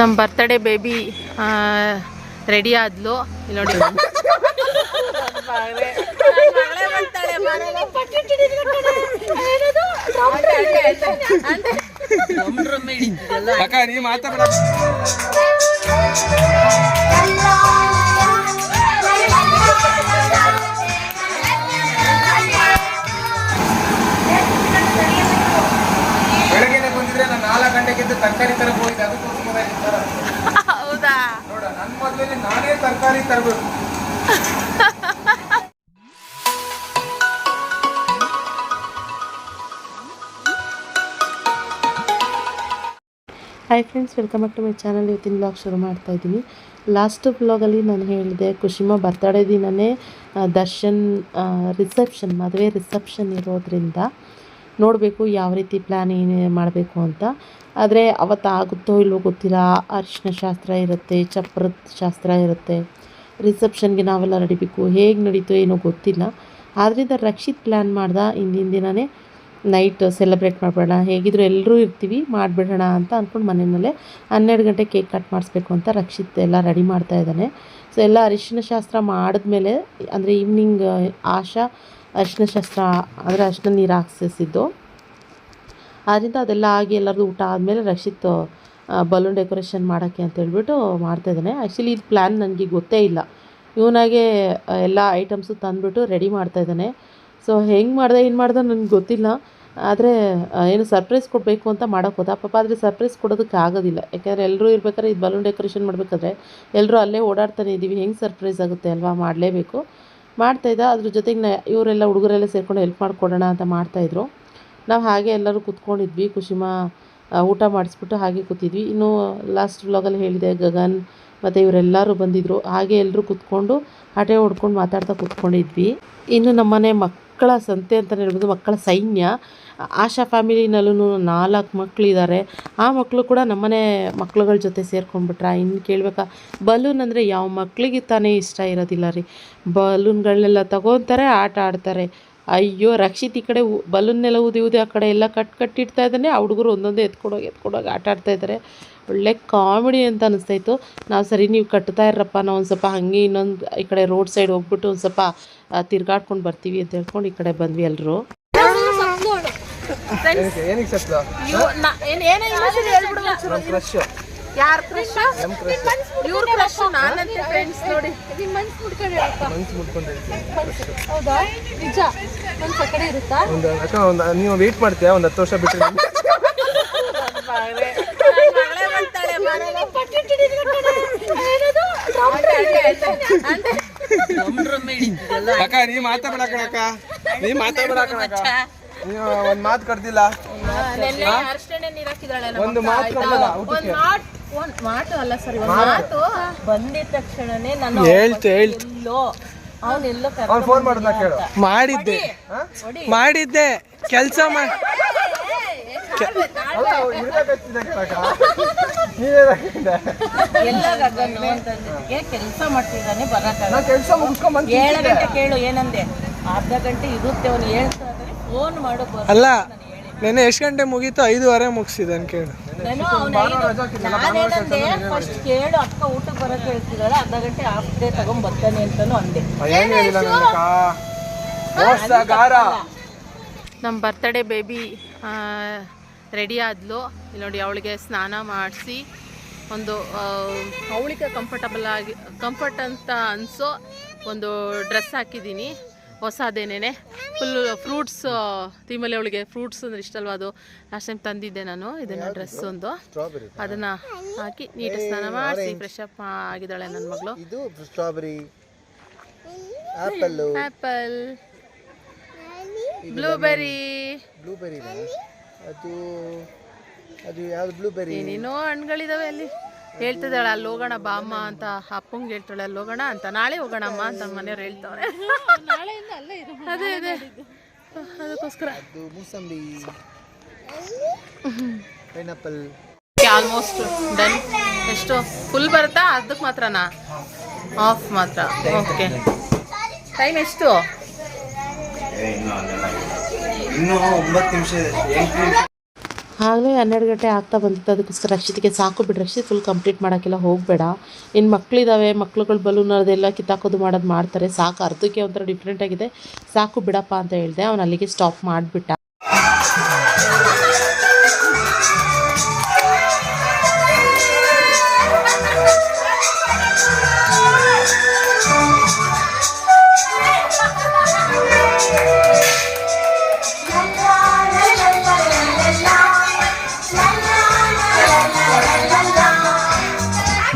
ನಮ್ಮ birthday baby ready ಆದ್ಲು ಇಲ್ಲಿ ನೋಡಿ ಅಕ್ಕ ನೀ ಮಾತಾಡ ನಾಲ್ಕು ಗಂಟೆಗೆ ಎದ್ದು ತರಕಾರಿ ತರಕ್ ಹೋಗಿದ್ದೆ ಅದಕ್ಕೋಸ್ಕರ ಹೌದಾ? ನೋಡ ನನ್ನ ಮೊದಲೇ ನಾನೇ ತರಕಾರಿ ತರಬೇಕು. Hi friends welcome back to my channel ಇವತ್ತಿನ ಬ್ಲಾಗ್ ಶುರು ಮಾಡ್ತಾ ಇದ್ದೀನಿ. ಲಾಸ್ಟ್ ಬ್ಲಾಗಲ್ಲಿ ನಾನು ಹೇಳಿದೆ ಕುಶಿಮ ಬರ್ತಡೇ ದಿನವೇ ದರ್ಶನ್ ರಿಸೆಪ್ಷನ್ ಮದುವೆ ರಿಸೆಪ್ಷನ್ ಇರೋದ್ರಿಂದ. ನೋಡಬೇಕು ಯಾವ ರೀತಿ ಪ್ಲ್ಯಾನ್ ಏನು ಮಾಡಬೇಕು ಅಂತ. ಆದರೆ ಅವತ್ತು ಆಗುತ್ತೋ ಇಲ್ವೋ ಗೊತ್ತಿಲ್ಲ. ಅರಿಶಿನ ಶಾಸ್ತ್ರ ಇರುತ್ತೆ ಚಪ್ರದ ಶಾಸ್ತ್ರ ಇರುತ್ತೆ. ರಿಸೆಪ್ಷನ್ಗೆ ನಾವೆಲ್ಲ ನಡಿಬೇಕು, ಹೇಗೆ ನಡೀತೋ ಏನೋ ಗೊತ್ತಿಲ್ಲ. ಆದ್ದರಿಂದ ರಕ್ಷಿತ್ ಪ್ಲ್ಯಾನ್ ಮಾಡ್ದ ಹಿಂದಿನ ದಿನವೇ ನೈಟ್ ಸೆಲೆಬ್ರೇಟ್ ಮಾಡಬೇಡ ಹೇಗಿದ್ರು ಎಲ್ಲರೂ ಇರ್ತೀವಿ, ಮಾಡಿಬಿಡೋಣ ಅಂತ ಅಂದ್ಕೊಂಡು ಮನೆಯಲ್ಲೇ ಹನ್ನೆರಡು ಗಂಟೆ ಕೇಕ್ ಕಟ್ ಮಾಡಿಸ್ಬೇಕು ಅಂತ ರಕ್ಷಿತ್ ಎಲ್ಲ ರೆಡಿ ಮಾಡ್ತಾ ಇದ್ದಾನೆ. ಸೊ ಎಲ್ಲ ಅರಿಶಿನ ಶಾಸ್ತ್ರ ಮಾಡಿದ್ಮೇಲೆ ಅಂದರೆ ಈವ್ನಿಂಗ್ ಆಶಾ ಅರಿಶಿನ ಶಾಸ್ತ್ರ ಅಂದರೆ ಅರಿಶಿನ ನೀರು ಹಾಕ್ಸಿದ್ದು ಆದ್ದರಿಂದ ಅದೆಲ್ಲ ಆಗಿ ಎಲ್ಲರದು ಊಟ ಆದಮೇಲೆ ರಕ್ಷಿತ್ ಬಲೂನ್ ಡೆಕೋರೇಷನ್ ಮಾಡೋಕ್ಕೆ ಅಂತ ಹೇಳ್ಬಿಟ್ಟು ಮಾಡ್ತಾಯಿದ್ದಾನೆ ಆ್ಯಕ್ಚುಲಿ ಇದು ಪ್ಲ್ಯಾನ್ ನನಗೆ ಗೊತ್ತೇ ಇಲ್ಲ. ಇವನಾಗೆ ಎಲ್ಲ ಐಟಮ್ಸು ತಂದುಬಿಟ್ಟು ರೆಡಿ ಮಾಡ್ತಾಯಿದ್ದಾನೆ ಸೊ ಹೆಂಗೆ ಮಾಡ್ದೆ, ಏನು ಮಾಡ್ದೆ ನನಗೆ ಗೊತ್ತಿಲ್ಲ. ಆದರೆ ಏನು ಸರ್ಪ್ರೈಸ್ ಕೊಡಬೇಕು ಅಂತ ಮಾಡೋಕೆ ಹೋದ. ಪಾಪ ಆದರೆ ಸರ್ಪ್ರೈಸ್ ಕೊಡೋದಕ್ಕೆ ಆಗೋದಿಲ್ಲ. ಯಾಕೆಂದರೆ ಎಲ್ಲರೂ ಇರ್ಬೇಕಾದ್ರೆ ಇದು ಬಲೂನ್ ಡೆಕೋರೇಷನ್ ಮಾಡಬೇಕಾದ್ರೆ ಎಲ್ಲರೂ ಅಲ್ಲೇ ಓಡಾಡ್ತಾನೆ ಇದ್ದೀವಿ ಹೆಂಗೆ ಸರ್ಪ್ರೈಸ್ ಆಗುತ್ತೆ ಅಲ್ವಾ? ಮಾಡಲೇಬೇಕು. ಮಾಡ್ತಾಯಿದ್ದ. ಅದ್ರ ಜೊತೆಗೆ ನಾ ಇವರೆಲ್ಲ ಹುಡುಗರೆಲ್ಲ ಸೇರ್ಕೊಂಡು ಹೆಲ್ಪ್ ಮಾಡಿಕೊಡೋಣ ಅಂತ ಮಾಡ್ತಾಯಿದ್ರು. ನಾವು ಹಾಗೆ ಎಲ್ಲರೂ ಕೂತ್ಕೊಂಡಿದ್ವಿ. ಕುಶಿಮ ಆ, ಊಟ ಮಾಡಿಸ್ಬಿಟ್ಟು ಹಾಗೆ ಕೂತಿದ್ವಿ. ಇನ್ನು ಲಾಸ್ಟ್ ವ್ಲಾಗಲ್ಲಿ ಹೇಳಿದೆ ಗಗನ್ ಮತ್ತು ಇವರೆಲ್ಲರೂ ಬಂದಿದ್ದರು ಹಾಗೆ ಎಲ್ಲರೂ ಕೂತ್ಕೊಂಡು ಹಠೆ ಹೊಡ್ಕೊಂಡು ಮಾತಾಡ್ತಾ ಕೂತ್ಕೊಂಡಿದ್ವಿ. ಇನ್ನು ನಮ್ಮನೆ ಮಕ್ಕಳ ಸಂತೆ ಅಂತಲೇ ಹೇಳ್ಬೋದು, ಮಕ್ಕಳ ಸೈನ್ಯ. ಆಶಾ ಫ್ಯಾಮಿಲಿನಲ್ಲೂ ನಾಲ್ಕು ಮಕ್ಕಳಿದ್ದಾರೆ ಆ ಮಕ್ಕಳು ಕೂಡ ನಮ್ಮನೆ ಮಕ್ಳುಗಳ ಜೊತೆ ಸೇರ್ಕೊಂಡ್ಬಿಟ್ರ. ಇನ್ನು ಕೇಳಬೇಕಾ, ಬಲೂನ್ ಅಂದರೆ ಯಾವ ಮಕ್ಕಳಿಗೆ ತಾನೇ ಇಷ್ಟ ಇರೋದಿಲ್ಲ ರೀ. ಬಲೂನ್ಗಳನ್ನೆಲ್ಲ ತಗೊತಾರೆ, ಆಟ ಆಡ್ತಾರೆ. ಅಯ್ಯೋ, ರಕ್ಷಿತ್ ಈ ಕಡೆ ಬಲೂನ್ನೆಲ್ಲ ಊದಿ ಊದಿ ಆ ಕಡೆ ಎಲ್ಲ ಕಟ್ ಕಟ್ಟಿಡ್ತಾ ಇದ್ದಾನೆ. ಆ ಹುಡುಗರು ಒಂದೊಂದೇ ಎತ್ಕೊಡೋಗಿ ಎತ್ಕೊಂಡೋಗಿ ಆಟ ಆಡ್ತಾ ಇದ್ದಾರೆ. ಒಳ್ಳೆ ಕಾಮಿಡಿ ಅಂತ ಅನಿಸ್ತಾಯಿತ್ತು ನಾವು ಸರಿ, ನೀವು ಕಟ್ತಾ ಇರಪ್ಪ ನಾವು ಒಂದು ಸ್ವಲ್ಪ ಹಾಗೆ ಇನ್ನೊಂದು ಈ ಕಡೆ ರೋಡ್ ಸೈಡ್ ಹೋಗ್ಬಿಟ್ಟು ಒಂದು ಸ್ವಲ್ಪ ತಿರ್ಗಾಡ್ಕೊಂಡು ಬರ್ತೀವಿ ಅಂತ ಹೇಳ್ಕೊಂಡು ಈ ಕಡೆ ಬಂದ್ವಿ ಎಲ್ಲರೂ ನೀವು ವೇಟ್ ಮಾಡ್ತೀಯಾ? ಒಂದು ಹತ್ತು ವರ್ಷ ಬಿಟ್ಟರೆ ಅಕ್ಕ ನೀ ಮಾತಾಡ ಅಕ್ಕ ನೀ ಮಾತಾಡ ಅಕ್ಕ ನೀವು ಒಂದು ಮಾತು ಕರ್ದಿಲ್ಲ ಒಂದು ಮಾತು ಕರ್ದಿಲ್ಲ ಊಟಕ್ಕೆ ಮಾತು ಅಲ್ಲ ಸರಿ ಒಂದ್ ಮಾತು ಬಂದಿದ ತಕ್ಷಣನೇ ನಾನು ಹೇಳ್ತು ಹೇಳ್ತು ಎಲ್ಲೋ ಅವನೆಲ್ಲೋ ಅವ್ನು ಫೋನ್ ಮಾಡೋದನ್ನ ಕೇಳು ಮಾಡಿದ್ದೆ ಮಾಡಿದ್ದೆ ಕೆಲಸ ಮಾಡಿ ಎಲ್ಲ ಕೆಲಸ ಮಾಡ್ತಿದ್ದಾನೆ ಬರಕ್ಕಾಗ ಕೆಲಸ ಏಳು ಗಂಟೆ ಕೇಳು ಏನಂದೆ? ಅರ್ಧ ಗಂಟೆ ಇರುತ್ತೆ ಅವನು ಹೇಳ್ತಾ ಫೋನ್ ಮಾಡು. ಅಲ್ಲ ನೆನ್ನೆ ಎಷ್ಟು ಗಂಟೆ ಮುಗೀತು ಐದುವರೆ ಮುಗಿಸಿದ್ದಾನೆ ಕೇಳು. ನಾನೇನಂದೆ ಫಸ್ಟ್ ಕೇಳು ಅಕ್ಕ ಊಟಕ್ಕೆ ಹೇಳ್ತಿದ್ದಾಳೆ ಅರ್ಧ ಗಂಟೆ ಹಾಫ್ ಡೇ ತಗೊಂಡ್ ಬರ್ತಾನೆ ಅಂತಾನು ಅಂದೆ. ನಮ್ಮ ಬರ್ತಡೇ ಬೇಬಿ ರೆಡಿ ಆದ್ಲು. ಇಲ್ಲಿ ನೋಡಿ ಅವಳಿಗೆ ಸ್ನಾನ ಮಾಡಿಸಿ ಒಂದು ಅವಳಿಗೆ ಕಂಫರ್ಟಬಲ್ ಆಗಿ ಕಂಫರ್ಟ್ ಅಂತ ಅನಿಸೋ ಒಂದು ಡ್ರೆಸ್ ಹಾಕಿದ್ದೀನಿ. ಹೊಸದೇನೇ ಫುಲ್ ಫ್ರೂಟ್ಸ್ ಥೀಮಲ್ಲಿ ಅವಳಿಗೆ ಫ್ರೂಟ್ಸ್ ಅಂದ್ರೆ ಅಲ್ವಾ ಅದು? ಲಾಸ್ಟ್ ಟೈಮ್ ತಂದಿದ್ದೆ ನಾನು ಇದನ್ನು ಡ್ರೆಸ್ ಒಂದು. ಅದನ್ನು ಹಾಕಿ ನೀಟಾಗಿ ಸ್ನಾನ ಮಾಡಿಸಿ ಫ್ರೆಶ್ ಅಪ್ ಆಗಿದ್ದಾಳೆ ನನ್ನ ಮಗಳು. Strawberry apple apple blueberry blueberry ಅದು ಅದು ಯಾವ್ದು ಬ್ಲೂಬೆರಿ ಏನೇನೋ ಹಣ್ಣುಗಳಿದಾವೆ ಅಲ್ಲಿ. ಹೇಳ್ತಿದ್ದಾಳೆ ಅಲ್ಲಿ ಹೋಗೋಣ ಬಾ ಅಮ್ಮ ಅಂತ. ಅಪ್ಪಂಗೆ ಹೇಳ್ತಾಳೆ ಅಲ್ಲಿ ಹೋಗೋಣ ಅಂತ. ನಾಳೆ ಹೋಗೋಣ ಅಮ್ಮ ಅಂತ ಮನೆಯವ್ರು ಹೇಳ್ತಾವ್ರೆ. ಅದೇ ಅದೇ. ಅದಕ್ಕೋಸ್ಕರ. ಅದು ಮೂಸಂಬಿ. ಪೈನಾಪಲ್. ಆಲ್ಮೋಸ್ಟ್ ಡನ್ ಎಷ್ಟು? ಫುಲ್ ಬರುತ್ತಾ? ಅದಕ್ಕೆ ಮಾತ್ರನಾ? ಆಫ್ ಮಾತ್ರ. ಓಕೆ ಟೈಮ್ ಎಷ್ಟು? ಆಗಲೇ ಹನ್ನೆರಡು ಗಂಟೆ ಆಗ್ತಾ ಬಂದಿತ್ತು. ಅದಕ್ಕೋಸ್ಕರ ರಕ್ಷಿತಿಗೆ ಸಾಕು ಬಿಡಿ ರಕ್ಷಿತ್ ಫುಲ್ ಕಂಪ್ಲೀಟ್ ಮಾಡೋಕ್ಕೆಲ್ಲ ಹೋಗಬೇಡ. ಇನ್ನು ಮಕ್ಕಳಿದ್ದಾವೆ ಮಕ್ಳುಗಳು ಬಲೂನ್ ಅದೆಲ್ಲ ಕಿತ್ತಾಕೋದು ಮಾಡೋದು ಮಾಡ್ತಾರೆ. ಸಾಕು. ಅರ್ಧಕ್ಕೆ ಒಂಥರ ಡಿಫ್ರೆಂಟ್ ಆಗಿದೆ. ಸಾಕು ಬಿಡಪ್ಪ ಅಂತ ಹೇಳಿದೆ. ಅವನು ಅಲ್ಲಿಗೆ ಸ್ಟಾಪ್ ಮಾಡಿಬಿಟ್ಟ.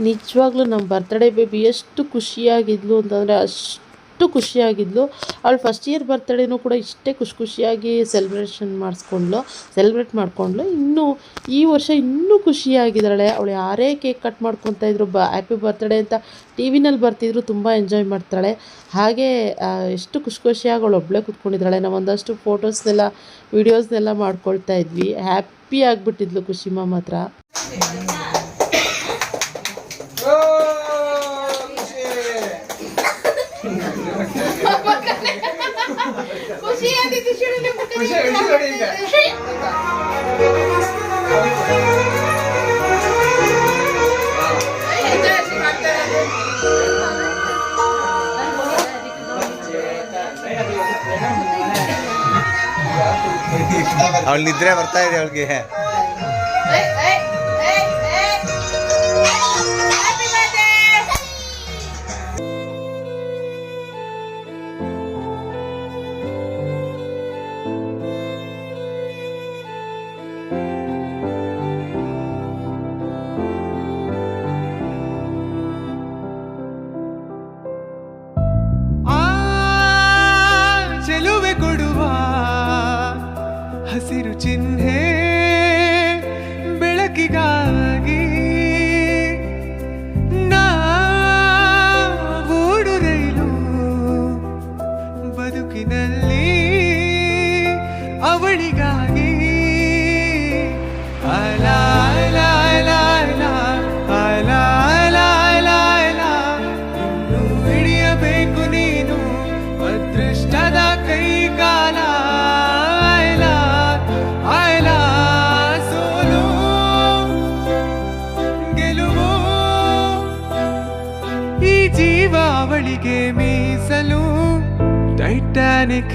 ನಿಜವಾಗ್ಲೂ ನಮ್ಮ ಬರ್ತ್ಡೇ ಬೇಬಿ ಎಷ್ಟು ಖುಷಿಯಾಗಿದ್ಲು ಅಂತಂದ್ರೆ ಅಷ್ಟು ಖುಷಿಯಾಗಿದ್ಲು. ಅವಳು ಫಸ್ಟ್ ಇಯರ್ ಬರ್ತಡೇನೂ ಕೂಡ ಇಷ್ಟೇ ಖುಷಿ ಖುಷಿಯಾಗಿ ಸೆಲೆಬ್ರೇಷನ್ ಮಾಡಿಸ್ಕೊಂಡ್ಲು ಸೆಲೆಬ್ರೇಟ್ ಮಾಡಿಕೊಂಡ್ಲು ಇನ್ನೂ ಈ ವರ್ಷ ಇನ್ನೂ ಖುಷಿಯಾಗಿದ್ದಾಳೆ. ಅವಳು ಯಾರೇ ಕೇಕ್ ಕಟ್ ಮಾಡ್ಕೊತಾ ಇದ್ರು, ಬ ಹ್ಯಾಪಿ ಬರ್ತ್ಡೇ ಅಂತ ಟಿ ವಿನಲ್ಲಿ ಬರ್ತಿದ್ರು, ತುಂಬ ಎಂಜಾಯ್ ಮಾಡ್ತಾಳೆ. ಹಾಗೆ ಎಷ್ಟು ಖುಷಿ ಖುಷಿಯಾಗಿ ಅವಳು ಒಬ್ಬಳೇ ಕೂತ್ಕೊಂಡಿದ್ದಾಳೆ. ನಾವು ಒಂದಷ್ಟು ಫೋಟೋಸ್ನೆಲ್ಲ ವೀಡಿಯೋಸ್ನೆಲ್ಲ ಮಾಡ್ಕೊಳ್ತಾ ಇದ್ವಿ. ಹ್ಯಾಪಿ ಆಗಿಬಿಟ್ಟಿದ್ಲು ಖುಷಿಮ ಮಾತ್ರ. ಅವಳು ನಿದ್ರೆ ಬರ್ತಾ ಇದೆ ಅವಳಿಗೆ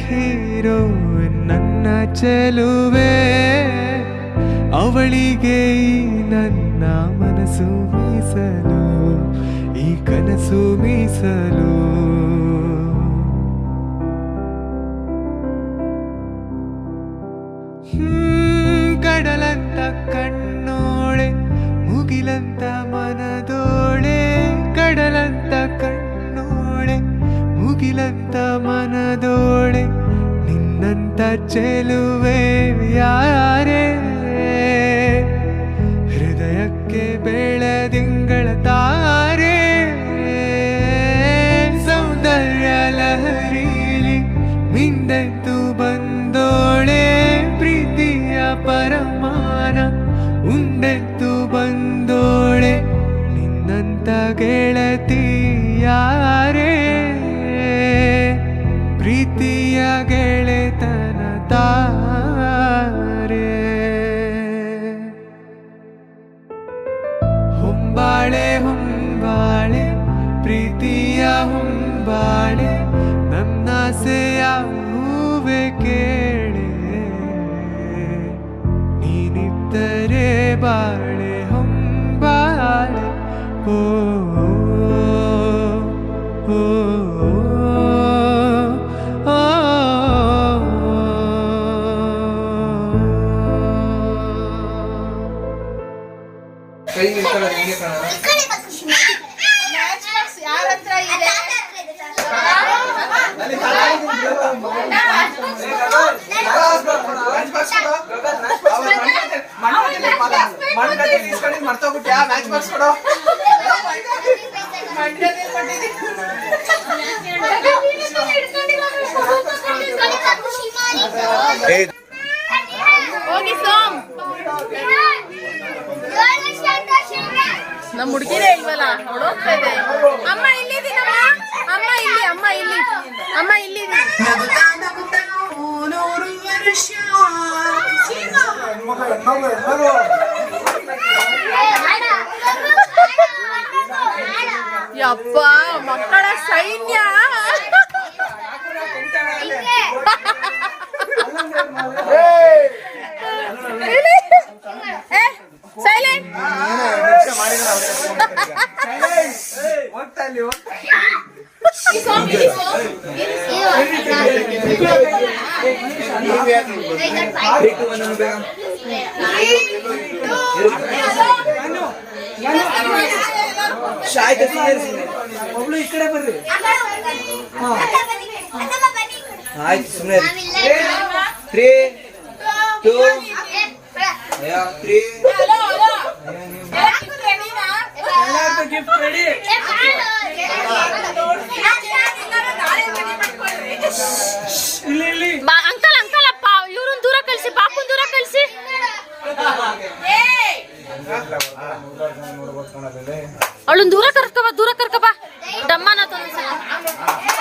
ಹೀರೋ ನನ್ನ ಚೆಲುವೆ ಅವಳಿಗೆ ನನ್ನ ಮನಸ್ಸು ಮೀಸಲು ಈ ಕನಸು ಮೀಸಲು. ಚೆಲುವೆ ಯಾರೇ ಸೈನ್ಯ? ಸೈಲೆಂಟ್ ಒಬ್ಳು ಈ ಕಡೆ ಬರ್ರಿ. ಆಯ್ತು ಸುಮ್ಮನೆ three two three. Gift ready ಇಲ್ಲಿ ಅಂಕಲ್ ಅಂಕಲ್ ಅಪ್ಪ ಇವ್ರನ್ನ ದೂರ ಕಳಿಸಿ ಪಾಪು ದೂರ ಕಳಿಸಿ. ಅವಳನ್ನ ದೂರ ಕರ್ಕಬ ದೂರ ಕರ್ಕಬಾ ಡಮ್ಮನ ತಂದು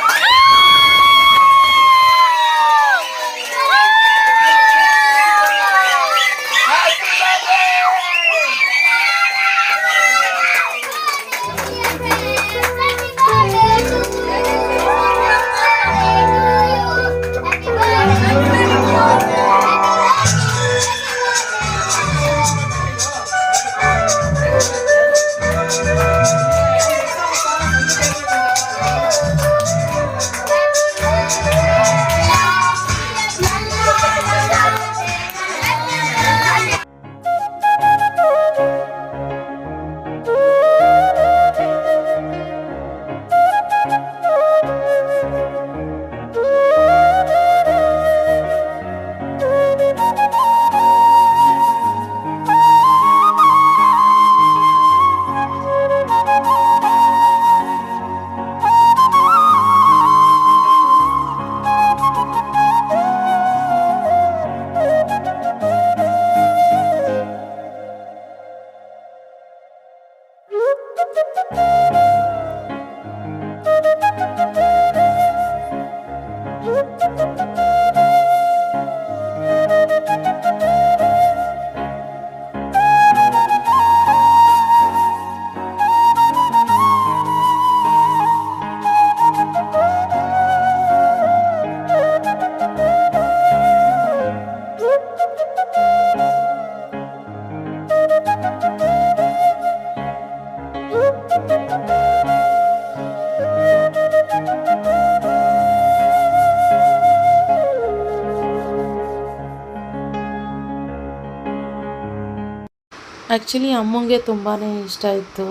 ಆ್ಯಕ್ಚುಲಿ ಅಮ್ಮಂಗೆ ತುಂಬಾ ಇಷ್ಟ ಇತ್ತು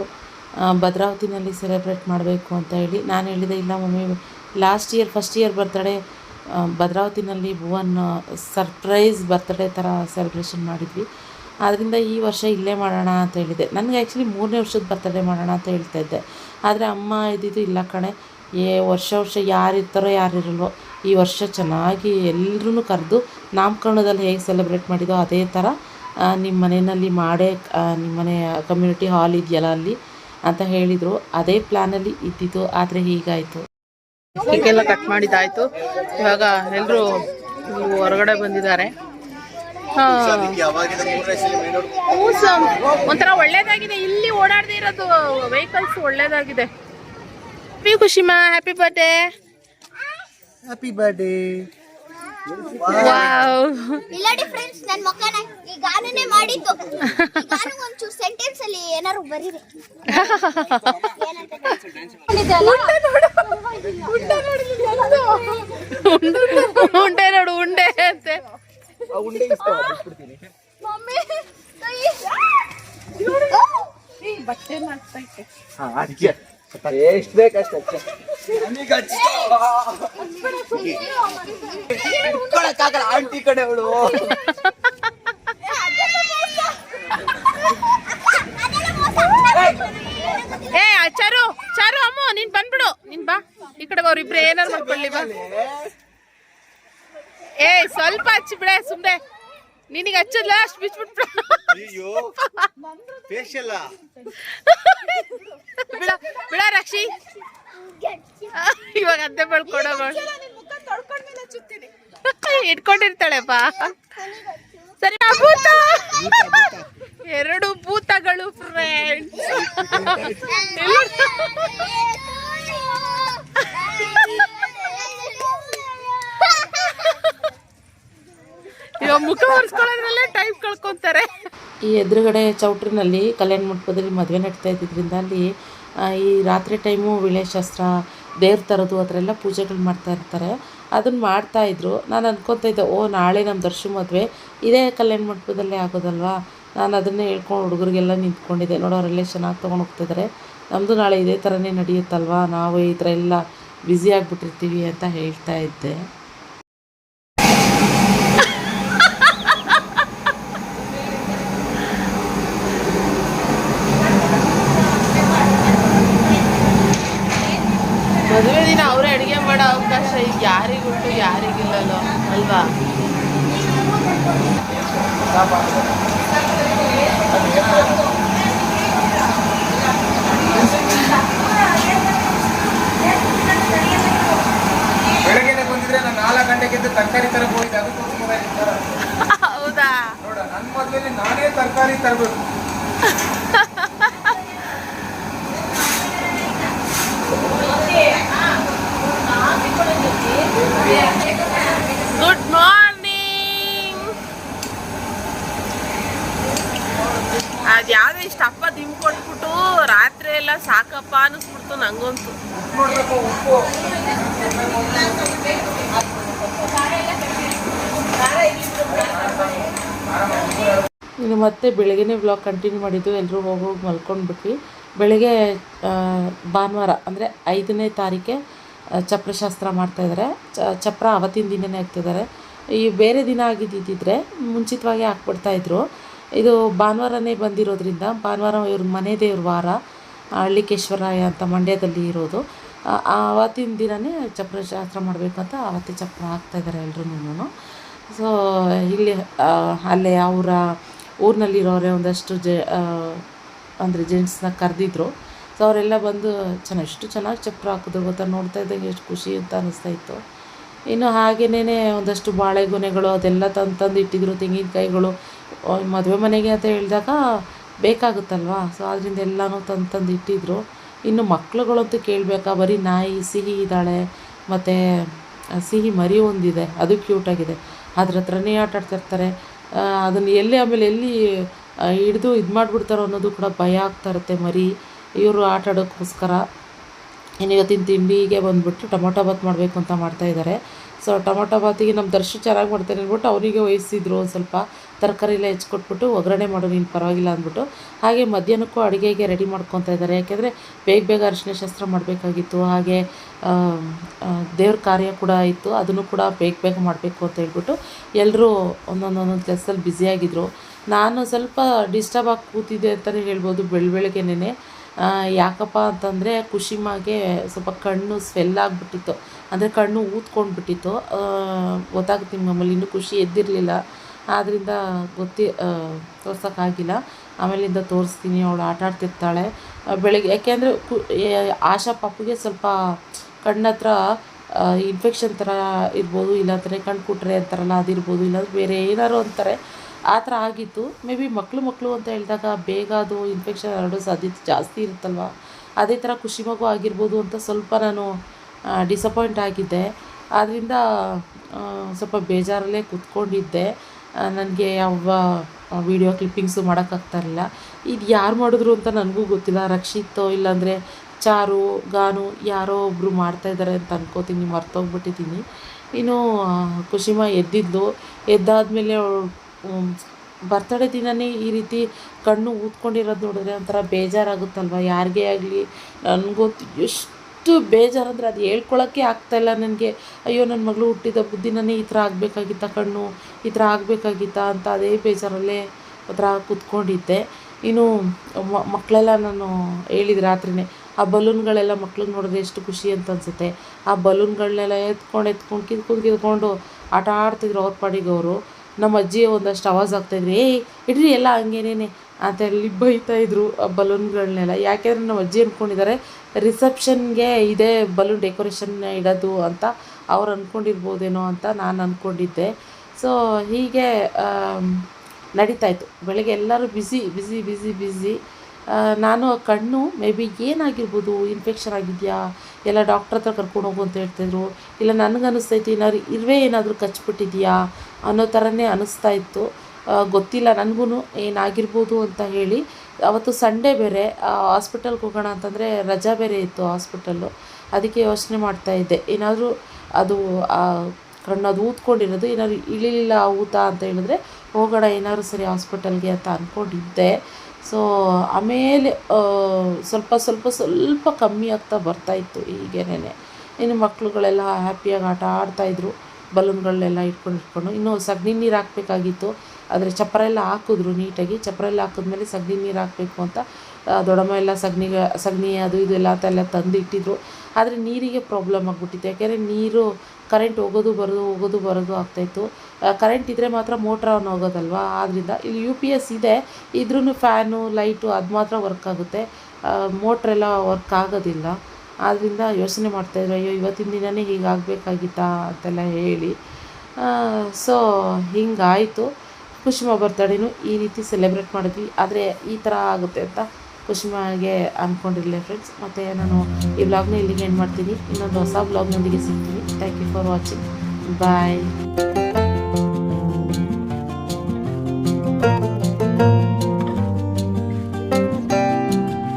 ಭದ್ರಾವತಿನಲ್ಲಿ ಸೆಲೆಬ್ರೇಟ್ ಮಾಡಬೇಕು ಅಂತ ಹೇಳಿ. ನಾನು ಹೇಳಿದೆ, ಇಲ್ಲ mummy last year first year birthday ಭದ್ರಾವತಿನಲ್ಲಿ Bhuvan surprise birthday ಥರ ಸೆಲೆಬ್ರೇಷನ್ ಮಾಡಿದ್ವಿ. ಆದ್ದರಿಂದ ಈ ವರ್ಷ ಇಲ್ಲೇ ಮಾಡೋಣ ಅಂತ ಹೇಳಿದೆ. ನನಗೆ ಆ್ಯಕ್ಚುಲಿ ಮೂರನೇ ವರ್ಷದ ಬರ್ತಡೇ ಮಾಡೋಣ ಅಂತ ಹೇಳ್ತಾ ಇದ್ದೆ. ಆದರೆ ಅಮ್ಮ ಇದ್ದಿದ್ದು ಇಲ್ಲ ಕಣೆ. ಏ, ವರ್ಷ ವರ್ಷ ಯಾರಿರ್ತಾರೋ ಯಾರಿರಲ್ವೋ ಈ ವರ್ಷ ಚೆನ್ನಾಗಿ ಎಲ್ಲರೂ ಕರೆದು ನಾಮಕರಣದಲ್ಲಿ ಹೇಗೆ ಸೆಲೆಬ್ರೇಟ್ ಮಾಡಿದೋ ಅದೇ ಥರ ನಿಮ್ಮ ಮನೆಯಲ್ಲಿ ಮಾಡೇ ನಿಮ್ಮ ಮನೆಯ ಕಮ್ಯುನಿಟಿ ಹಾಲ್ ಇದೆಯಲ್ಲ ಅಲ್ಲಿ ಅಂತ ಹೇಳಿದರು. ಅದೇ ಪ್ಲ್ಯಾನಲ್ಲಿ ಇದ್ದಿದ್ದು ಆದರೆ ಹೀಗಾಯಿತು. ಎಲ್ಲ ಕಟ್ ಮಾಡಿದ್ದಾಯಿತು. ಇವಾಗ ಎಲ್ಲರೂ ಹೊರಗಡೆ ಬಂದಿದ್ದಾರೆ. ಒಂಥರ ಒಳ್ಳೇದಾಗಿದೆ. ಇಲ್ಲಿ ಓಡಾಡದೇ ಇರೋದು ವೆಹಿಕಲ್ಸ್ ಒಳ್ಳೇದಾಗಿದೆ. Happy ಖುಷಿಮಾ happy birthday happy birthday wow ಇಲ್ಲಡಿ friends ನನ್ನ ಮಕ್ಕನ ಈ ಗಾನನೇ ಮಾಡಿದ್ದು. ಈ ಗಾನ ಒಂಚೂರು ಸೆಂಟೆನ್ಸ್ ಅಲ್ಲಿ ಏನಾರು ಬರೀರಿ. ಉಂಡೆ ನೋಡು ಉಂಡೆ ಅಂತೆ. ಮಮ್ಮಿ ಎಷ್ಟು ಬೇಕಷ್ಟು ಆಂಟಿ ಕಡೆ ಅವಳು ಏ ಚಾರು ಚಾರು ಅಮ್ಮ ನೀನ್ ಬಂದ್ಬಿಡು. ನೀನ್ ಬಾ. ಈ ಕಡೆ ಅವ್ರಿಬ್ರು ಏನಾರು ಮಾಡ್ಕೊಳ್ಳಿ ಬಾ. ಏ ಸ್ವಲ್ಪ ಹಚ್ಚಿ ಬಿಡೆ ಸುಮ್ನೆ. ನಿನಗೆ ಹಚ್ಚದ್ಲ ಅಷ್ಟು ಬಿಚ್ಬಿಟ್ಬಿಡ. ಅಯ್ಯೋ ಫೇಶಿಯಲ್ ಬಿಡ ಬಿಡ ರಕ್ಷಿ. ಇವಾಗ ಅದ್ದೆ ಬೆಳ್ಕೊಡ ಇಟ್ಕೊಂಡಿರ್ತಾಳೆ ಬಾ ಸರಿ ಭೂತ. ಎರಡು ಭೂತಗಳು ಫ್ರೆಂಡ್ಸ್ ಇವಾಗ ಮುಖ ಒರೆಸ್ಕೊಳ್ಳೋದ್ರಲ್ಲೇ ಟೈಮ್ ಕಳ್ಕೊಂತಾರೆ. ಈ ಎದುರುಗಡೆ ಚೌಟ್ರಿನಲ್ಲಿ ಕಲ್ಯಾಣ ಮಂಟಪದಲ್ಲಿ ಮದುವೆ ನಡೀತಾ ಇದ್ದಿದ್ರಿಂದ ಅಲ್ಲಿ ಈ ರಾತ್ರಿ ಟೈಮು ವಿಳೆಶಾಸ್ತ್ರ ದೇವ್ರ ಥರದ್ದು ಆ ಥರ ಪೂಜೆಗಳು ಮಾಡ್ತಾ ಇರ್ತಾರೆ. ಅದನ್ನು ಮಾಡ್ತಾ ಇದ್ರು. ನಾನು ಅಂದ್ಕೊತಾ ಇದ್ದೆ, ಓ, ನಾಳೆ ನಮ್ಮ ದರ್ಶನ ಮದುವೆ. ಇದೇ ಕಲ್ಯಾಣ ಮಂಟಪದಲ್ಲೇ ಆಗೋದಲ್ವಾ? ನಾನು ಅದನ್ನೇ ಹೇಳ್ಕೊಂಡು ಹುಡುಗರಿಗೆಲ್ಲ ನಿಂತ್ಕೊಂಡಿದ್ದೆ. ನೋಡೋ, ಅವರೆಲ್ಲ ಚೆನ್ನಾಗಿ ತೊಗೊಂಡು ಹೋಗ್ತಿದ್ದಾರೆ ನಮ್ಮದು ನಾಳೆ ಇದೇ ಥರನೇ ನಡೆಯುತ್ತಲ್ವಾ? ನಾವು ಈ ಥರ ಎಲ್ಲ ಬ್ಯುಸಿ ಆಗಿಬಿಟ್ಟಿರ್ತೀವಿ ಅಂತ ಹೇಳ್ತಾ ಇದ್ದೆ. ಮದುವೆ ದಿನ ಅವರೇ ಅಡುಗೆ ಮಾಡೋ ಅವಕಾಶ ಈಗ ಯಾರಿಗುಂಟು ಯಾರಿಗಿಲ್ಲಲ್ಲೋ ಅಲ್ವಾ? ಬೆಳಗ್ಗೆನೆ ಬಂದಿದ್ರೆ ನಾನು ನಾಲ್ಕು ಗಂಟೆಗೆ ಎದ್ದು ತರಕಾರಿ ತರಕ್ ಹೋಗಿದ್ದೆ ಅದಕ್ಕೋಸ್ಕರ ಈ ಥರ. ಹೌದಾ ನೋಡ ನನ್ನ ಮದ್ವೆಲಿ ನಾನೇ ತರಕಾರಿ ತರಬೇಕು ಗುಡ್ ಮಾರ್ನಿಂಗ್ ಅದ್ ಯಾವ್ದು ಇಷ್ಟ ಅಪ್ಪ ದಿಮ್ ಕೊಟ್ಬಿಟ್ಟು ರಾತ್ರಿ ಎಲ್ಲ ಸಾಕಪ್ಪ ಅನ್ನಿಸ್ಬಿಡ್ತು ನಂಗಂತೂ ನೋಡ್ಬೇಕು ಉಪ್ಪು ಇನ್ನು ಮತ್ತೆ ಬೆಳಗ್ಗೆನೇ ಬ್ಲಾಗ್ ಕಂಟಿನ್ಯೂ ಮಾಡಿದ್ದು ಎಲ್ಲರೂ ಹೋಗಿ ಹೋಗಿ ಮಲ್ಕೊಂಡ್ಬಿಟ್ವಿ. ಬೆಳಗ್ಗೆ ಭಾನುವಾರ, ಅಂದರೆ ಐದನೇ ತಾರೀಕೆ ಚಪ್ರಶಾಸ್ತ್ರ ಮಾಡ್ತಾಯಿದ್ದಾರೆ ಚಪ್ರ ಅವತ್ತಿನ ದಿನನೇ ಹಾಕ್ತಿದ್ದಾರೆ ಈ ಬೇರೆ ದಿನ ಆಗಿದ್ದಿದ್ದರೆ ಮುಂಚಿತವಾಗಿ ಹಾಕ್ಬಿಡ್ತಾಯಿದ್ರು ಇದು ಭಾನುವಾರನೇ ಬಂದಿರೋದ್ರಿಂದ, ಭಾನುವಾರ ಇವ್ರ ಮನೆ ದೇವ್ರ ವಾರ ಹಳ್ಳಿಕೇಶ್ವರಾಯ ಅಂತ ಮಂಡ್ಯದಲ್ಲಿ ಇರೋದು. ಆವತ್ತಿನ ದಿನವೇ ಚಪ್ರಶಾಸ್ತ್ರ ಮಾಡಬೇಕು ಅಂತ ಆವತ್ತೇ ಚಪ್ರ ಹಾಕ್ತಾಯಿದ್ದಾರೆ ಎಲ್ಲರೂ ಸೊ ಇಲ್ಲಿ ಅಲ್ಲೇ, ಅವರ ಊರಿನಲ್ಲಿರೋರೆ ಒಂದಷ್ಟು ಜ ಅಂದರೆ ಜೆಂಟ್ಸ್ನ ಕರೆದಿದ್ರು. ಸೊ ಅವರೆಲ್ಲ ಬಂದು ಚೆನ್ನ ಎಷ್ಟು ಚೆನ್ನಾಗಿ ಚಪ್ರ ಹಾಕಿದ್ರು ಗೊತ್ತಾ? ನೋಡ್ತಾ ಇದ್ದಂಗೆ ಎಷ್ಟು ಖುಷಿ ಅಂತ ಅನ್ನಿಸ್ತಾ ಇತ್ತು. ಇನ್ನು ಹಾಗೆಯೇ ಒಂದಷ್ಟು ಬಾಳೆಗೊನೆಗಳು ಅದೆಲ್ಲ ತಂದು ತಂದು ಇಟ್ಟಿದ್ರು ತೆಂಗಿನಕಾಯಿಗಳು ಮದುವೆ ಮನೆಗೆ ಅಂತ ಹೇಳಿದಾಗ ಬೇಕಾಗುತ್ತಲ್ವಾ? ಸೊ ಅದರಿಂದ ಎಲ್ಲನೂ ತಂದು ತಂದು ಇಟ್ಟಿದ್ರು. ಇನ್ನು ಮಕ್ಳುಗಳಂತೂ ಕೇಳಬೇಕಾ? ಬರೀ ನಾಯಿ, ಸಿಹಿ ಇದ್ದಾಳೆ, ಮತ್ತು ಸಿಹಿ ಮರಿ ಒಂದಿದೆ ಅದು ಕ್ಯೂಟಾಗಿದೆ ಅದ್ರ ಹತ್ರನೇ ಆಟ ಆಡ್ತಿರ್ತಾರೆ ಅದನ್ನು ಎಲ್ಲಿ ಆಮೇಲೆ ಎಲ್ಲಿ ಹಿಡಿದು ಇದು ಮಾಡಿಬಿಡ್ತಾರೋ ಅನ್ನೋದು ಕೂಡ ಭಯ ಆಗ್ತಾ ಇರುತ್ತೆ ಮರಿ. ಇವರು ಆಟ ಆಡೋಕ್ಕೋಸ್ಕರ. ಇನ್ನು ಇವತ್ತಿನ ತಿಂಡಿಗೆ ಬಂದುಬಿಟ್ಟು ಟೊಮೊಟೊ ಬಾತ್ ಮಾಡಬೇಕು ಅಂತ ಮಾಡ್ತಾಯಿದ್ದಾರೆ ಸೊ ಟೊಮೊಟೊ ಬಾತಿಗೆ ನಮ್ಮ ದರ್ಶನ ಚೆನ್ನಾಗಿ ಮಾಡ್ತಾನೆ ಅಂದ್ಬಿಟ್ಟು ಅವರಿಗೆ ವಹಿಸಿದ್ರು ಒಂದು ಸ್ವಲ್ಪ. ತರಕಾರಿ ಎಲ್ಲ ಹೆಚ್ಚಿಕೊಟ್ಬಿಟ್ಟು ಒಗ್ಗರಣೆ ಮಾಡು, ನೀನು ಪರವಾಗಿಲ್ಲ ಅಂದ್ಬಿಟ್ಟು. ಹಾಗೆ ಮಧ್ಯಾಹ್ನಕ್ಕೂ ಅಡುಗೆಗೆ ರೆಡಿ ಮಾಡ್ಕೊತಾ ಇದ್ದಾರೆ. ಯಾಕೆಂದರೆ ಬೇಗ ಬೇಗ ಅರಿಶಿನ ಶಾಸ್ತ್ರ ಮಾಡಬೇಕಾಗಿತ್ತು. ಹಾಗೆ ದೇವ್ರ ಕಾರ್ಯ ಕೂಡ ಇತ್ತು. ಅದನ್ನು ಕೂಡ ಬೇಗ ಬೇಗ ಮಾಡಬೇಕು ಅಂತ ಹೇಳ್ಬಿಟ್ಟು ಎಲ್ಲರೂ ಒಂದೊಂದು ಒಂದೊಂದು ಕೆಲಸದಲ್ಲಿ ಬ್ಯುಸಿಯಾಗಿದ್ದರು ನಾನು ಸ್ವಲ್ಪ ಡಿಸ್ಟರ್ಬ್ ಆಗಿ ಕೂತಿದ್ದೆ ಅಂತಲೇ ಹೇಳ್ಬೋದು ಬೆಳ ಬೆಳಗ್ಗೆನೇ ಯಾಕಪ್ಪ ಅಂತಂದರೆ ಕುಶಿಮಾಗೆ ಸ್ವಲ್ಪ ಕಣ್ಣು ಸ್ವೆಲ್ ಆಗಿಬಿಟ್ಟಿತ್ತು. ಅಂದರೆ ಕಣ್ಣು ಊದ್ಕೊಂಡ್ಬಿಟ್ಟಿತ್ತು. ಗೊತ್ತಾಗುತ್ತೆ ನಮ್ಮಲ್ಲಿ ಇನ್ನೂ ಖುಷಿ ಎದ್ದಿರಲಿಲ್ಲ. ಆದ್ದರಿಂದ ಗೊತ್ತಿ ತೋರ್ಸೋಕ್ಕಾಗಿಲ್ಲ. ಆಮೇಲಿಂದ ತೋರಿಸ್ತೀನಿ, ಅವಳು ಆಟ ಆಡ್ತಿರ್ತಾಳೆ. ಬೆಳಗ್ಗೆ ಯಾಕೆಂದರೆ ಕು ಆಶಾ ಪಾಪುಗೆ ಸ್ವಲ್ಪ ಕಣ್ಣತ್ರ ಇನ್ಫೆಕ್ಷನ್ ಥರ ಇರ್ಬೋದು, ಇಲ್ಲಾಂದರೆ ಕಣ್ಣು ಕುಟ್ರೆ ಅಂತಾರಲ್ಲ, ಅದಿರ್ಬೋದು, ಇಲ್ಲಾಂದ್ರೆ ಬೇರೆ ಏನಾರು ಅಂತಾರೆ. ಆ ಥರ ಆಗಿತ್ತು. ಮೇ ಬಿ ಮಕ್ಕಳು ಮಕ್ಕಳು ಅಂತ ಹೇಳಿದಾಗ ಬೇಗ ಅದು ಇನ್ಫೆಕ್ಷನ್ ಹರಡೋ ಸಾಧ್ಯತೆ ಜಾಸ್ತಿ ಇರುತ್ತಲ್ವ? ಅದೇ ಥರ ಖುಷಿ ಮಗು ಆಗಿರ್ಬೋದು ಅಂತ ಸ್ವಲ್ಪ ನಾನು ಡಿಸಪಾಯಿಂಟ್ ಆಗಿದ್ದೆ. ಆದ್ದರಿಂದ ಸ್ವಲ್ಪ ಬೇಜಾರಲ್ಲೇ ಕೂತ್ಕೊಂಡಿದ್ದೆ. ನನಗೆ ಯಾವ ವಿಡಿಯೋ ಕ್ಲಿಪ್ಪಿಂಗ್ಸು ಮಾಡೋಕ್ಕಾಗ್ತಾ ಇರಲಿಲ್ಲ. ಇದು ಯಾರು ಮಾಡಿದ್ರು ಅಂತ ನನಗೂ ಗೊತ್ತಿಲ್ಲ. ರಕ್ಷಿತ್ತೋ ಇಲ್ಲಾಂದರೆ ಚಾರು, ಗಾನು ಯಾರೋ ಒಬ್ಬರು ಮಾಡ್ತಾಯಿದ್ದಾರೆ ಅಂತ ಅನ್ಕೋತೀನಿ, ಮರ್ತೋಗ್ಬಿಟ್ಟಿದ್ದೀನಿ. ಇನ್ನು ಖುಷಿಮ ಎದ್ದಿದ್ದು ಎದ್ದಾದಮೇಲೆ ಬರ್ತಡೇ ದಿನವೇ ಈ ರೀತಿ ಕಣ್ಣು ಊದ್ಕೊಂಡಿರೋದು ನೋಡಿದ್ರೆ ಒಂಥರ ಬೇಜಾರಾಗುತ್ತಲ್ವ? ಯಾರಿಗೇ ಆಗಲಿ? ನನಗೊತ್ತು ಎಷ್ಟು ಬೇಜಾರಂದರೆ ಅದು ಹೇಳ್ಕೊಳಕ್ಕೆ ಆಗ್ತಾಯಿಲ್ಲ ನನಗೆ. ಅಯ್ಯೋ ನನ್ನ ಮಗಳು ಹುಟ್ಟಿದ ಬುದ್ಧಿನೇ ಈ ಥರ ಆಗಬೇಕಾಗಿತ್ತ ಕಣ್ಣು? ಈ ಥರ ಆಗಬೇಕಾಗಿತ್ತ ಅಂತ ಅದೇ ಬೇಜಾರಲ್ಲೇ ಒಂಥರ ಕೂತ್ಕೊಂಡಿದ್ದೆ. ಇನ್ನು ಮಕ್ಕಳೆಲ್ಲ ನಾನು ಹೇಳಿದ ರಾತ್ರಿನೇ, ಆ ಬಲೂನ್ಗಳೆಲ್ಲ ಮಕ್ಳಿಗೆ ನೋಡಿದ್ರೆ ಎಷ್ಟು ಖುಷಿ ಅಂತ ಅನಿಸುತ್ತೆ. ಆ ಬಲೂನ್ಗಳನ್ನೆಲ್ಲ ಎತ್ಕೊಂಡು ಎತ್ಕೊಂಡು ಕಿದ್ಕೊಂಡು ಕಿದ್ಕೊಂಡು ಆಟ ಆಡ್ತಿದ್ರು ಅವ್ರ ಪಾಡಿಗೆ ಅವರು. ನಮ್ಮ ಅಜ್ಜಿ ಒಂದಷ್ಟು ಆವಾಜ್ ಆಗ್ತಾಯಿದ್ರು ಏಯ್, ಇಡ್ರಿ ಎಲ್ಲ ಹಂಗೇನೇನೆ ಅಂತ ಹೇಳಿ ಇದ್ರು ಆ ಬಲೂನ್ಗಳನ್ನೆಲ್ಲ. ಯಾಕೆಂದರೆ ನಮ್ಮ ಅಜ್ಜಿ ಅಂದ್ಕೊಂಡಿದ್ದಾರೆ ರಿಸೆಪ್ಷನ್ಗೆ ಇದೇ ಬಲೂನ್ ಡೆಕೋರೇಷನ್ ಇಡೋದು ಅಂತ ಅವ್ರು ಅಂದ್ಕೊಂಡಿರ್ಬೋದೇನೋ ಅಂತ ನಾನು ಅಂದ್ಕೊಂಡಿದ್ದೆ ಸೊ ಹೀಗೆ ನಡೀತಾಯಿತ್ತು. ನಡೀತಾ ಇತ್ತು ಬೆಳಗ್ಗೆ ಎಲ್ಲರೂ ಬ್ಯುಸಿ ಬ್ಯುಸಿ ಬ್ಯುಸಿ ಬ್ಯುಸಿ ನಾನು ಕಣ್ಣು, ಮೇ ಬಿ ಏನಾಗಿರ್ಬೋದು ಇನ್ಫೆಕ್ಷನ್ ಆಗಿದೆಯಾ, ಎಲ್ಲ ಡಾಕ್ಟ್ರ್ ಹತ್ರ ಕರ್ಕೊಂಡು ಹೋಗು ಅಂತ ಹೇಳ್ತಿದ್ರು. ಇಲ್ಲ ನನಗೆ ಅನ್ನಿಸ್ತೈತಿ ಏನಾದ್ರು ಇರುವೆ ಏನಾದರೂ ಕಚ್ಬಿಟ್ಟಿದೆಯಾ ಅನ್ನೋ ಥರನೇ ಅನ್ನಿಸ್ತಾ ಇತ್ತು. ಗೊತ್ತಿಲ್ಲ ನನಗೂ ಏನಾಗಿರ್ಬೋದು ಅಂತ ಹೇಳಿ. ಅವತ್ತು ಸಂಡೇ ಬೇರೆ ಹಾಸ್ಪಿಟಲ್ಗೆ ಹೋಗೋಣ ಅಂತಂದರೆ ರಜಾ ಬೇರೆ ಇತ್ತು ಹಾಸ್ಪಿಟಲ್ಲು. ಅದಕ್ಕೆ ಯೋಚನೆ ಮಾಡ್ತಾ ಇದ್ದೆ. ಏನಾದರೂ ಅದು ಕಣ್ಣು ಅದು ಊದ್ಕೊಂಡಿರೋದು, ಏನಾದ್ರು ಇಳಿಲಿಲ್ಲ ಊತ ಅಂತ ಹೇಳಿದ್ರೆ ಹೋಗೋಣ, ಏನಾದ್ರು ಸರಿ ಹಾಸ್ಪಿಟಲ್ಗೆ ಅಂತ ಅಂದ್ಕೊಂಡಿದ್ದೆ ಸೊ ಆಮೇಲೆ ಸ್ವಲ್ಪ ಸ್ವಲ್ಪ ಸ್ವಲ್ಪ ಕಮ್ಮಿ ಆಗ್ತಾ ಬರ್ತಾಯಿತ್ತು ಹೀಗೇನೆ ಇನ್ನು ಮಕ್ಕಳುಗಳೆಲ್ಲ ಹ್ಯಾಪಿಯಾಗಿ ಆಟ ಆಡ್ತಾಯಿದ್ರು ಬಲೂನ್ಗಳನ್ನೆಲ್ಲ ಇಟ್ಕೊಂಡು ಇಟ್ಕೊಂಡು ಇನ್ನು ಸಗಣಿ ನೀರು ಹಾಕಬೇಕಾಗಿತ್ತು. ಆದರೆ ಚಪ್ಪರ ಎಲ್ಲ ಹಾಕಿದ್ರು ನೀಟಾಗಿ. ಚಪ್ಪರ ಎಲ್ಲ ಹಾಕಿದ್ಮೇಲೆ ಸಗಣಿ ನೀರು ಹಾಕಬೇಕು ಅಂತ ದೊಡ್ಡಮ್ಮ ಎಲ್ಲ ಸಗಣಿಗೆ ಸಗಣಿ ಅದು ಇದು ಎಲ್ಲ ಎಲ್ಲ ತಂದು ಇಟ್ಟಿದ್ರು ಆದರೆ ನೀರಿಗೆ ಪ್ರಾಬ್ಲಮ್ ಆಗಿಬಿಟ್ಟಿತ್ತು. ಯಾಕೆಂದರೆ ನೀರು ಕರೆಂಟ್ ಹೋಗೋದು ಬರೋದು ಹೋಗೋದು ಬರೋದು ಆಗ್ತಾಯಿತ್ತು ಕರೆಂಟ್ ಇದ್ದರೆ ಮಾತ್ರ ಮೋಟ್ರ್ ಆನ್ ಹೋಗೋದಲ್ವಾ ಆದ್ದರಿಂದ ಇಲ್ಲಿ ಯು ಪಿ ಎಸ್ ಇದೆ. ಇದ್ರೂ ಫ್ಯಾನು ಲೈಟು ಅದು ಮಾತ್ರ ವರ್ಕ್ ಆಗುತ್ತೆ. ಮೋಟ್ರೆಲ್ಲ ವರ್ಕ್ ಆಗೋದಿಲ್ಲ. ಆದ್ದರಿಂದ ಯೋಚನೆ ಮಾಡ್ತಾಯಿದ್ರು ಅಯ್ಯೋ, ಇವತ್ತಿನ ದಿನವೇ ಹೀಗಾಗಬೇಕಾಗಿತ್ತಾ ಅಂತೆಲ್ಲ ಹೇಳಿ. ಸೊ, ಹಿಂಗಾಯಿತು. ಕುಸುಮ ಬರ್ತಡೇನು ಈ ರೀತಿ ಸೆಲೆಬ್ರೇಟ್ ಮಾಡಿದ್ವಿ. ಆದರೆ ಈ ಥರ ಆಗುತ್ತೆ ಅಂತ ಕುಸುಮಗೆ ಅಂದ್ಕೊಂಡಿರಲಿಲ್ಲ ಫ್ರೆಂಡ್ಸ್ ಮತ್ತು ನಾನು ಈ ವ್ಲಾಗ್ನ ಇಲ್ಲಿಗೆ ಎಂಡ್ ಮಾಡ್ತೀನಿ. ಇನ್ನೊಂದು ಹೊಸ ವ್ಲಾಗ್ನೊಂದಿಗೆ ಸಿಗ್ತೀನಿ. Thank you for watching bye